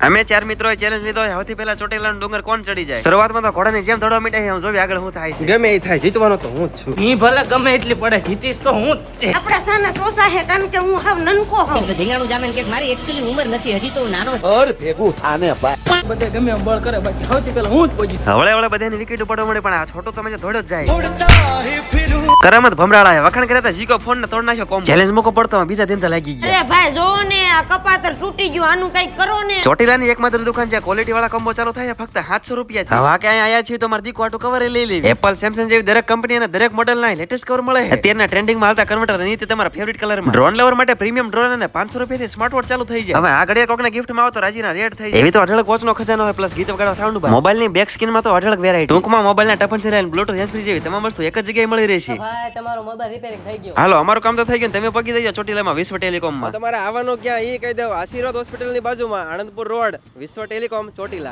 અમે ચાર મિત્રો ચેલેન્જ લીધો હોય સૌથી પહેલા ચોટીલાનો ડુંગર કોણ ચડી જાય? શરૂઆતમાં તો ઘોડાની જેમ દોડવા મીટે હું જોવી આગળ હું થાય છે. ગમે એ થાય જીતવાનો તો હું જ છું. ઈ ભલે ગમે એટલી પડે જીતીશ તો હું આપડા સાના સોસા હે કારણ કે હું હાવ નનકો હાવ. ધીંગાણું જામે કે મારી એકચ્યુઅલી ઉંમર નથી હજી તો નાનો છું. અર ભેગું થાને ભાઈ. બધે ગમે બળ કરે બાકી સૌથી પહેલા હું જ પહોંચીશ હવળે હવળે બધાની વિકેટ પડવા મળે પણ આ છોટો તમે જો ધોડો જ જાય. કરામત ભમરાળા વખાણ કર્યા જીકો ફોન ને તોડ નાખ્યો કોમ. ચેલેન્જ મોકો પડતો બીજા દિન તો લાગી ગયા. અરે ભાઈ જો ને આ કપાતર તૂટી ગયું આનું કઈ કરો ને. ચોટીલાની એકમાત્ર દુકાન છે ક્વોલિટી વાળા કોમ્બો ચાલુ થાય ફક્ત 700 રૂપિયા હવે ક્યાંય આયા છીએ તો મારી દીકો આટો કવર લઈ લેવી. એપલ સેમસંગ જેવી દરેક કંપની અને દરેક મોડેલ ના લેટેસ્ટ કવર મળે અત્યારના ટ્રેન્ડિંગમાં હાલતા કન્વર્ટર અને તે તમારા ફેવરિટ કલરમાં ડ્રોન લવર માટે પ્રીમિયમ ડ્રોન અને 500 રૂપિયાથી સ્માર્ટ વોચ ચાલુ થઈ જાય. હવે આ ઘડિયા કોકને ગિફ્ટમાં આવે તો રાજીના રેટ થઈ જાય. એવી તો અઢળક વોચનો ખજાનો હોય પ્લસ ગીત વગાડવા સાઉન્ડ મોબાઈલની બેક સ્ક્રીનમાં તો અઢળક વેરાયટી ટૂંકમાં મોબાઈલના ટપનથી લઈને બ્લૂટૂથ હેન્ડ જેવી તમામ વસ્તુ એક જ જગ્યાએ મળી રહેશે. ભાઈ તમારો મોબાઈલ રિપેરિંગ થઈ ગયો. હાલો અમારું કામ તો થઈ ગયું ને તમે પગી જજો ચોટીલામાં વિશ્વ ટેલિકોમમાં. તમારે આવવાનું ક્યાં? એ કહી દઉં આશીર્વાદ હોસ્પિટલની બાજુમાં આણંદપુર રોડ વિશ્વ ટેલિકોમ ચોટીલા.